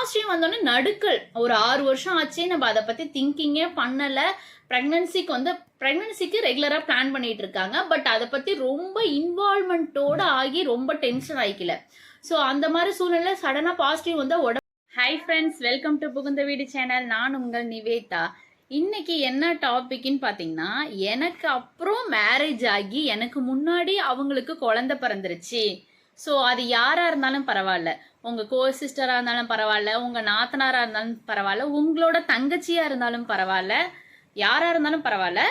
Positive வந்தோடனே நடுக்கல். ஒரு ஆறு வருஷம் ஆச்சு நம்ம அதை பற்றி திங்கிங்கே பண்ணலை. ப்ரெக்னன்சிக்கு வந்து ப்ரெக்னன்சிக்கு ரெகுலராக பிளான் பண்ணிட்டு இருக்காங்க. பட் அதை பற்றி ரொம்ப இன்வால்மெண்ட்டோடு ஆகி ரொம்ப டென்ஷன் ஆகிக்கல ஸோ அந்த மாதிரி சூழ்நிலை சடனாக பாசிட்டிவ் வந்தால் உடம்பு ஹை ஃப்ரெண்ட்ஸ் வெல்கம் டு புகுந்த வீடு சேனல் நான் உங்கள் நிவேதா. இன்னைக்கு என்ன டாபிக்னு பார்த்தீங்கன்னா எனக்கு அப்புறம் மேரேஜ் ஆகி எனக்கு முன்னாடி அவங்களுக்கு குழந்தை பிறந்துருச்சு. ஸோ அது யாராக இருந்தாலும் பரவாயில்ல. உங்கள் கோ சிஸ்டராக இருந்தாலும் பரவாயில்ல. உங்கள் நாத்தனாராக இருந்தாலும் பரவாயில்ல. உங்களோட தங்கச்சியாக இருந்தாலும் பரவாயில்ல. யாராக இருந்தாலும் பரவாயில்ல.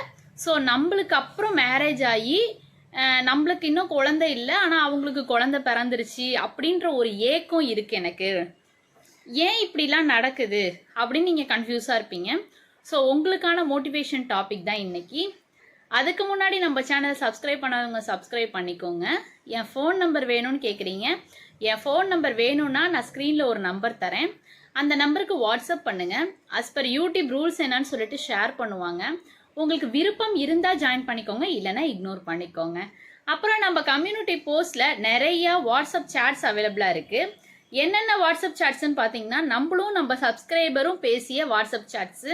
ஸோ நம்மளுக்கு அப்புறம் மேரேஜ் ஆகி நம்மளுக்கு இன்னும் குழந்தை இல்லை. ஆனால் அவங்களுக்கு குழந்தை பிறந்துருச்சு அப்படின்ற ஒரு ஏக்கம் இருக்கு எனக்கு. ஏன் இப்படிலாம் நடக்குது அப்படின்னு நீங்கள் கன்ஃபியூஸாக இருப்பீங்க. ஸோ உங்களுக்கான மோட்டிவேஷன் டாபிக் தான் இன்னைக்கு. அதுக்கு முன்னாடி நம்ம சேனலை சப்ஸ்கிரைப் பண்ணாதவங்க சப்ஸ்கிரைப் பண்ணிக்கோங்க. என் ஃபோன் நம்பர் வேணும்னு கேட்குறீங்க என் ஃபோன் நம்பர் வேணும்னா நான் ஸ்க்ரீனில் ஒரு நம்பர் தரேன். அந்த நம்பருக்கு வாட்ஸ்அப் பண்ணுங்கள் அஸ் பர் யூடியூப் ரூல்ஸ் என்னன்னு சொல்லிட்டு ஷேர் பண்ணுவாங்க. உங்களுக்கு விருப்பம் இருந்தால் ஜாயின் பண்ணிக்கோங்க இல்லைன்னா இக்னோர் பண்ணிக்கோங்க. அப்புறம் நம்ம கம்யூனிட்டி போஸ்ட்டில் நிறையா வாட்ஸ்அப் சேட்ஸ் அவைலபிளாக இருக்குது என்னென்ன வாட்ஸ்அப் சாட்ஸ்ன்னு பார்த்தீங்கன்னா நம்மளும் நம்ம சப்ஸ்கிரைபரும் பேசிய வாட்ஸ்அப் சாட்ஸு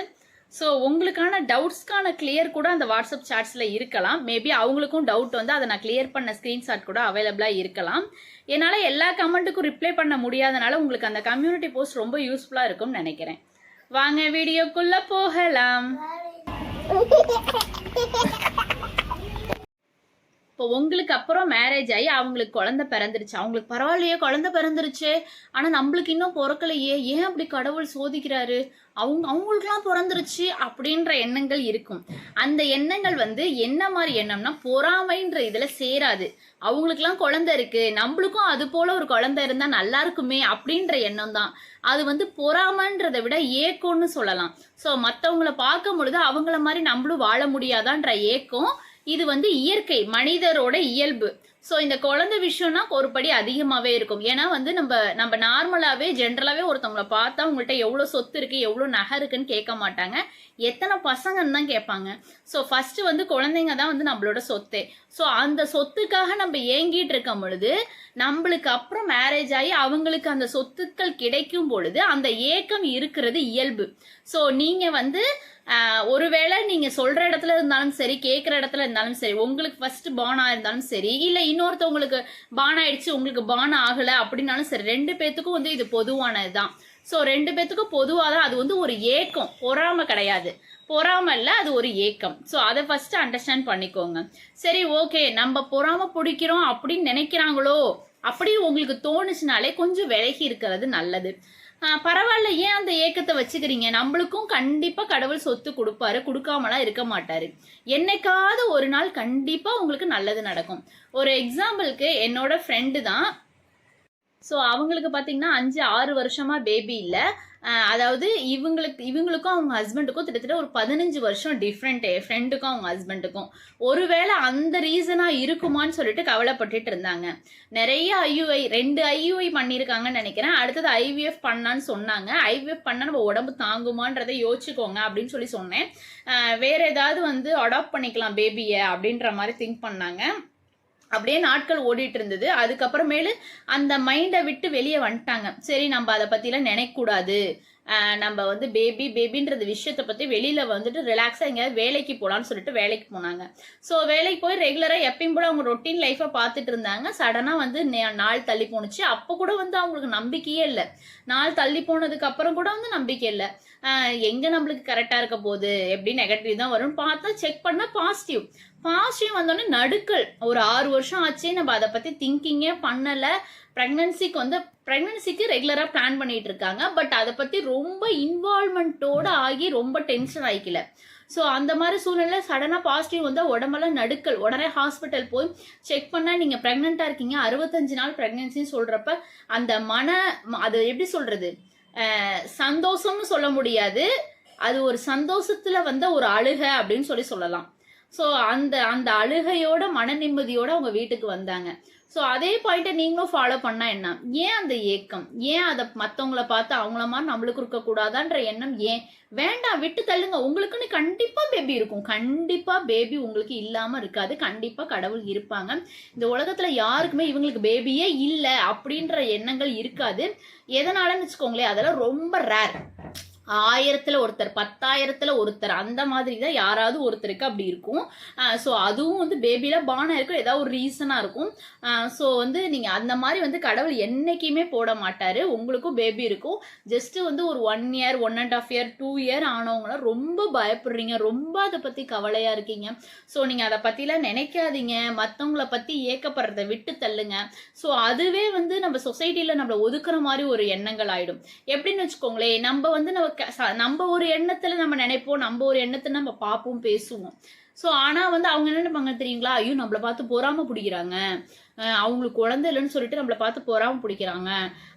ஸோ உங்களுக்கான டவுட்ஸ்க்கான கிளியர் கூட அந்த வாட்ஸ்அப் சாட்ஸில் இருக்கலாம். மேபி அவங்களுக்கும் டவுட் வந்து அதை நான் கிளியர் பண்ண ஸ்க்ரீன்ஷாட் கூட அவைலபிளாக இருக்கலாம். என்னால் எல்லா கமெண்ட்டுக்கும் ரிப்ளை பண்ண முடியாதனால உங்களுக்கு அந்த கம்யூனிட்டி போஸ்ட் ரொம்ப யூஸ்ஃபுல்லாக இருக்கும்னு நினைக்கிறேன். வாங்க வீடியோக்குள்ளே போகலாம். இப்போ உங்களுக்கு அப்புறம் மேரேஜ் ஆகி அவங்களுக்கு குழந்தை பிறந்துருச்சு. அவங்களுக்கு பரவாயில்லையே குழந்தை பிறந்துருச்சு. ஆனால் நம்மளுக்கு இன்னும் பிறக்கலையே. ஏன் அப்படி கடவுள் சோதிக்கிறாரு? அவங்க அவங்களுக்குலாம் பிறந்துருச்சு அப்படின்ற எண்ணங்கள் இருக்கும். அந்த எண்ணங்கள் வந்து என்ன மாதிரி எண்ணம்னா பொறாமைன்ற இதில் சேராது. அவங்களுக்குலாம் குழந்தை இருக்கு. நம்மளுக்கும் அது போல ஒரு குழந்தை இருந்தால் நல்லா இருக்குமே அப்படின்ற எண்ணம் தான். அது வந்து பொறாமன்றதை விட ஏக்கம்னு சொல்லலாம். ஸோ மற்றவங்கள பார்க்கும் பொழுது அவங்கள மாதிரி நம்மளும் வாழ முடியாதான்ற ஏக்கம் இது வந்து இயற்கை மனிதரோட இயல்பு. ஸோ இந்த குழந்தை விஷயம்னா ஒரு படி அதிகமாகவே இருக்கும். ஏன்னா வந்து நம்ம நம்ம நார்மலாகவே ஜென்ரலாகவே ஒருத்தவங்கள பார்த்தா உங்கள்கிட்ட எவ்வளோ சொத்து இருக்குது எவ்வளோ நகை இருக்குன்னு கேட்க மாட்டாங்க. எத்தனை பசங்கன்னு தான் கேட்பாங்க. ஸோ ஃபஸ்ட்டு வந்து குழந்தைங்க தான் வந்து நம்மளோட சொத்தே. ஸோ அந்த சொத்துக்காக நம்ம ஏங்கிட்டு இருக்கும் பொழுது நம்மளுக்கு அப்புறம் மேரேஜ் ஆகி அவங்களுக்கு அந்த சொத்துக்கள் கிடைக்கும் பொழுது அந்த ஏக்கம் இருக்கிறது இயல்பு. ஸோ நீங்கள் வந்து ஒருவேளை நீங்க சொல்ற இடத்துல இருந்தாலும் சரி கேட்குற இடத்துல இருந்தாலும் சரி உங்களுக்கு ஃபர்ஸ்ட் பான் இருந்தாலும் சரி இல்ல இன்னொருத்தவங்களுக்கு பான் ஆயிடுச்சு உங்களுக்கு பான் ஆகல அப்படின்னாலும் சரி ரெண்டு பேத்துக்கும் வந்து இது பொதுவானதுதான். ஸோ ரெண்டு பேத்துக்கும் பொதுவாக தான் அது வந்து ஒரு ஏக்கம் பொறாமை கிடையாது. பொறாமை இல்லை அது ஒரு ஏக்கம். ஸோ அதை ஃபர்ஸ்ட் அண்டர்ஸ்டாண்ட் பண்ணிக்கோங்க. சரி ஓகே நம்ம பொறாம பிடிக்கிறோம் அப்படின்னு நினைக்கிறாங்களோ அப்படி உங்களுக்கு தோணுச்சுனாலே கொஞ்சம் விலகி இருக்கிறது நல்லது. பரவாயில்ல. ஏன் அந்த ஏக்கத்தை வச்சுக்கிறீங்க? நம்மளுக்கும் கண்டிப்பாக கடவுள் சொத்து கொடுப்பாரு. கொடுக்காமலாம் இருக்க மாட்டாரு. என்னைக்காவது ஒரு நாள் கண்டிப்பாக உங்களுக்கு நல்லது நடக்கும். ஒரு எக்ஸாம்பிளுக்கு என்னோட ஃப்ரெண்டு தான். ஸோ அவங்களுக்கு பார்த்தீங்கன்னா அஞ்சு ஆறு வருஷமாக பேபி இல்லை. அதாவது இவங்களுக்கு இவங்களுக்கும் அவங்க ஹஸ்பண்டுக்கும் கிட்டத்தட்ட ஒரு பதினஞ்சு வருஷம் டிஃப்ரெண்ட் ஃப்ரெண்டுக்கும் அவங்க ஹஸ்பண்டுக்கும் ஒருவேளை அந்த ரீசனாக இருக்குமான்னு சொல்லிட்டு கவலைப்பட்டுட்டு இருந்தாங்க. நிறைய ஐயுஐ ரெண்டு ஐயுஐ பண்ணியிருக்காங்கன்னு நினைக்கிறேன். அடுத்தது ஐவிஎஃப் பண்ணான்னு சொன்னாங்க. ஐவிஎஃப் பண்ணால் நம்ம உடம்பு தாங்குமான்றதை யோசிச்சுக்கோங்க அப்படின்னு சொல்லி சொன்னேன். வேறு வேற ஏதாவது வந்து அடாப்ட் பண்ணிக்கலாம் பேபியை அப்படின்ற மாதிரி திங்க் பண்ணாங்க. அப்படியே நாட்கள் ஓடிட்டு இருந்தது. அதுக்கப்புறமேலு அந்த மைண்டை விட்டு வெளியே வந்துட்டாங்க. சரி நம்ம அதை பற்றிலாம் நினைக்கக்கூடாது. நம்ம வந்து பேபி பேபின்றது விஷயத்த பற்றி வெளியில் வந்துட்டு ரிலாக்ஸாக எங்கேயாவது வேலைக்கு போகலான்னு சொல்லிட்டு வேலைக்கு போனாங்க. ஸோ வேலைக்கு போய் ரெகுலராக எப்பயும் கூட அவங்க ரொட்டீன் லைஃப்பை பார்த்துட்டு இருந்தாங்க. சடனாக வந்து நாள் தள்ளி போணுச்சு. அப்போ கூட வந்து அவங்களுக்கு நம்பிக்கையே இல்லை. நாள் தள்ளி போனதுக்கு அப்புறம் கூட வந்து நம்பிக்கை இல்லை. எங்கே நம்மளுக்கு கரெக்டாக இருக்க போகுது? எப்படி நெகட்டிவ் தான் வரும்னு பார்த்தா செக் பண்ணால் பாசிட்டிவ் பாசிட்டிவ் வந்தோடனே நடுக்கல். ஒரு ஆறு வருஷம் ஆச்சு நம்ம அதை பற்றி திங்கிங்கே பண்ணலை. ப்ரெக்னன்சிக்கு வந்து ப்ரெக்னன்சிக்கு ரெகுலராக பிளான் பண்ணிட்டு இருக்காங்க. பட் அதை பற்றி ரொம்ப இன்வால்மெண்ட்டோட ஆகி ரொம்ப டென்ஷன் ஆகிக்கல ஸோ அந்த மாதிரி சூழ்நிலை சடனாக பாசிட்டிவ் வந்தால் உடம்பெல்லாம் நடுக்கல். உடனே ஹாஸ்பிட்டல் போய் செக் பண்ணால் நீங்கள் ப்ரெக்னெண்ட்டாக இருக்கீங்க. அறுபத்தஞ்சு நாள் ப்ரெக்னன்சின்னு சொல்கிறப்ப அந்த மன அது எப்படி சொல்கிறது சந்தோஷம்னு சொல்ல முடியாது. அது ஒரு சந்தோஷத்தில் வந்த ஒரு அழுகை அப்படின்னு சொல்லி சொல்லலாம். ஸோ அந்த அந்த அழுகையோட மன நிம்மதியோட அவங்க வீட்டுக்கு வந்தாங்க. ஸோ அதே பாயிண்ட்டை நீங்களும் ஃபாலோ பண்ணால் என்ன? ஏன் அந்த ஏக்கம்? ஏன் அதை மற்றவங்கள பார்த்து அவங்கள மாதிரி நம்மளுக்கு இருக்கக்கூடாதான்ற எண்ணம் ஏன்? வேண்டாம் விட்டு தள்ளுங்க. உங்களுக்குன்னு கண்டிப்பாக பேபி இருக்கும். கண்டிப்பாக பேபி உங்களுக்கு இல்லாமல் இருக்காது. கண்டிப்பாக கடவுள் இருப்பாங்க. இந்த உலகத்தில் யாருக்குமே இவங்களுக்கு பேபியே இல்லை அப்படின்ற எண்ணங்கள் இருக்காது. எதனாலன்னு வச்சுக்கோங்களேன் அதெல்லாம் ரொம்ப ரேர் ஆயிரத்துல ஒருத்தர் பத்தாயிரத்துல ஒருத்தர் அந்த மாதிரி தான் யாராவது ஒருத்தருக்கு அப்படி இருக்கும். ஸோ அதுவும் வந்து பேபியில பானம் இருக்கும் ஏதாவது ஒரு ரீசனா இருக்கும். ஸோ வந்து நீங்க அந்த மாதிரி வந்து கடவுள் என்னைக்குமே போட மாட்டாரு. உங்களுக்கும் பேபி இருக்கும். ஜஸ்ட் வந்து ஒரு one year one and half year two year ஆனவங்களாம் ரொம்ப பயப்படுறீங்க. ரொம்ப அதை பத்தி கவலையா இருக்கீங்க. ஸோ நீங்க அதை பத்திலாம் நினைக்காதீங்க. மற்றவங்கள பத்தி ஏக்கப்படுறத விட்டு தள்ளுங்க. ஸோ அதுவே வந்து நம்ம சொசைட்டில நம்மளை ஒதுக்குற மாதிரி ஒரு எண்ணங்கள் ஆயிடும். எப்படின்னு வச்சுக்கோங்களேன் நம்ம வந்து நம்ம க- ச- நம்ம ஒரு எண்ணத்துல நம்ம நினைப்போம் நம்ம ஒரு எண்ணத்தை நம்ம பார்ப்போம் பேசுவோம். ஸோ ஆனால் வந்து அவங்க என்ன நினைப்பாங்க தெரியுங்களா? ஐயோ நம்மளை பார்த்து பொறாம பிடிக்கிறாங்க. அவங்களுக்கு குழந்தை இல்லைன்னு சொல்லிட்டு நம்மள பார்த்து பொறாம பிடிக்கிறாங்க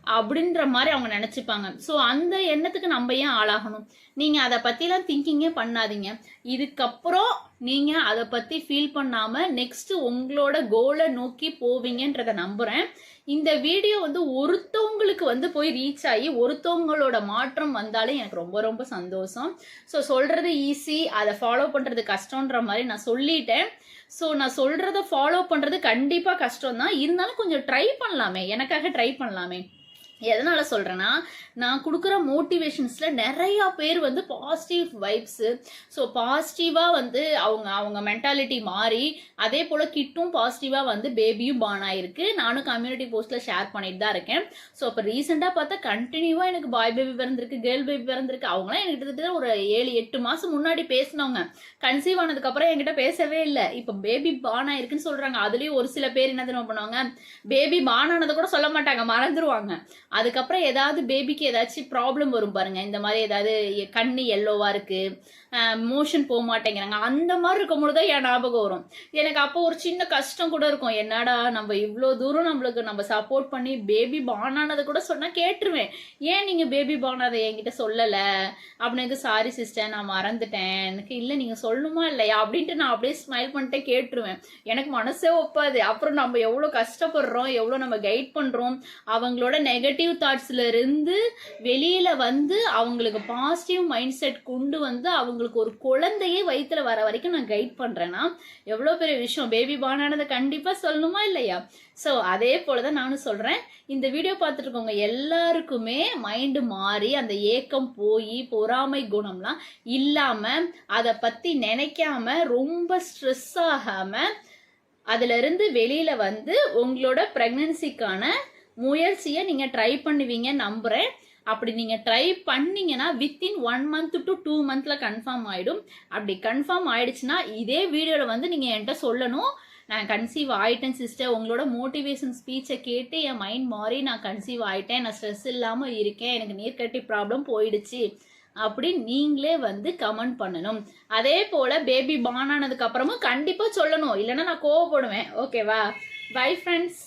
அப்படின்ற மாதிரி அவங்க நினச்சிப்பாங்க. ஸோ அந்த எண்ணத்துக்கு நம்ம ஏன் ஆளாகணும்? நீங்கள் அதை பற்றிலாம் திங்கிங்கே பண்ணாதீங்க. இதுக்கப்புறம் நீங்க அதை பத்தி ஃபீல் பண்ணாம நெக்ஸ்ட் உங்களோட கோலை நோக்கி போவீங்கன்றத நம்புறேன். இந்த வீடியோ வந்து ஒருத்தவங்களுக்கு வந்து போய் ரீச் ஆகி ஒருத்தவங்களோட மாற்றம் வந்தாலே எனக்கு ரொம்ப ரொம்ப சந்தோஷம். ஸோ சொல்றது ஈஸி அதை ஃபாலோ பண்றது கஷ்டன்ற மாதிரி நான் சொல்லிட்டேன். ஸோ நான் சொல்கிறத ஃபாலோ பண்றது கண்டிப்பா கஷ்டம் தான் இருந்தாலும் கொஞ்சம் ட்ரை பண்ணலாமே. எனக்காக ட்ரை பண்ணலாமே. எதனால சொல்றேன்னா நான் கொடுக்குற மோட்டிவேஷன்ஸ்ல நிறைய பேர் வந்து பாசிட்டிவ் வைப்ஸ் ஸோ பாசிட்டிவா வந்து அவங்க அவங்க மென்டாலிட்டி மாறி அதே போல கிட்டும் பாசிட்டிவா வந்து பேபியும் பான் ஆயிருக்கு. நானும் கம்யூனிட்டி போஸ்ட்ல ஷேர் பண்ணிட்டு தான் இருக்கேன். ஸோ இப்போ ரீசெண்டா பார்த்தா கண்டினியூவா எனக்கு பாய் பேபி பிறந்திருக்கு கேர்ள் பேபி பிறந்திருக்கு. அவங்களாம் எனக்கு கிட்டத்தட்ட ஒரு ஏழு எட்டு மாசம் முன்னாடி பேசினவங்க. கன்சீவ் ஆனதுக்கு அப்புறம் என்கிட்ட பேசவே இல்லை. இப்போ பேபி பான் ஆயிருக்குன்னு சொல்றாங்க. அதுலயும் ஒரு சில பேர் என்ன தெரியுமா பண்ணுவாங்க? பேபி பான் ஆனதை கூட சொல்ல மாட்டாங்க. மறந்துருவாங்க. அதுக்கப்புறம் ஏதாவது பேபிக்கு ஏதாச்சும் ப்ராப்ளம் வரும் பாருங்க. இந்த மாதிரி ஏதாவது கண்ணு எல்லோவா இருக்கு. மோஷன் போக மாட்டேங்கிறாங்க. அந்த மாதிரி இருக்கும் பொழுது என் ஞாபகம் வரும். எனக்கு அப்போ ஒரு சின்ன கஷ்டம் கூட இருக்கும். என்னடா நம்ம இவ்வளோ தூரம் நம்மளுக்கு நம்ம சப்போர்ட் பண்ணி பேபி பான் ஆனதை கூட சொன்னால் கேட்டுருவேன். ஏன் நீங்கள் பேபி பான் அதை என்கிட்ட சொல்லலை? அப்படின்னு சாரி சிஸ்டர் நான் மறந்துட்டேன். எனக்கு இல்லை நீங்கள் சொல்லணுமா இல்லையா? அப்படின்ட்டு நான் அப்படியே ஸ்மைல் பண்ணிட்டே கேட்டுருவேன். எனக்கு மனசே ஒப்பாது. அப்புறம் நம்ம எவ்வளோ கஷ்டப்படுறோம் எவ்வளோ நம்ம கைட் பண்ணுறோம் அவங்களோட நெகட்டிவ் தாட்ஸ்ல இருந்து வெளியில் வந்து அவங்களுக்கு பாசிட்டிவ் மைண்ட் செட் கொண்டு வந்து அவங்க அவங்களுக்கு ஒரு குழந்தையே வயிற்றுல வர வரைக்கும் நான் கைட் பண்ணுறேன்னா எவ்வளோ பெரிய விஷயம். பேபி பானானதை கண்டிப்பாக சொல்லணுமா இல்லையா? ஸோ அதே போல தான் நானும் சொல்கிறேன் இந்த வீடியோ பார்த்துருக்கவங்க எல்லாருக்குமே மைண்டு மாறி அந்த ஏக்கம் போய் பொறாமை குணம்லாம் இல்லாமல் அதை பற்றி நினைக்காம ரொம்ப ஸ்ட்ரெஸ் ஆகாமல் அதிலிருந்து வெளியில் வந்து உங்களோட பிரெக்னன்சிக்கான முயற்சியை நீங்கள் ட்ரை பண்ணுவீங்க நம்புகிறேன் அப்படி நீங்கள் ட்ரை பண்ணீங்கன்னா within one month to two மந்தில் கன்ஃபார்ம் ஆகிடும் அப்படி கன்ஃபார்ம் ஆயிடுச்சுன்னா இதே வீடியோவில் வந்து நீங்கள் என்கிட்ட சொல்லணும். நான் கன்சீவ் ஆயிட்டேன் சிஸ்டர் உங்களோட மோட்டிவேஷன் ஸ்பீச்சை கேட்டு என் மைண்ட் மாறி நான் கன்சீவ் ஆயிட்டேன். நான் ஸ்ட்ரெஸ் இல்லாமல் இருக்கேன். எனக்கு நீர்க்கட்டி ப்ராப்ளம் போயிடுச்சு. அப்படி நீங்களே வந்து கமெண்ட் பண்ணணும். அதே போல் பேபி பான் ஆனதுக்கப்புறமும் கண்டிப்பாக சொல்லணும். இல்லைன்னா நான் கோவப்படுவேன். ஓகேவா பை ஃப்ரெண்ட்ஸ்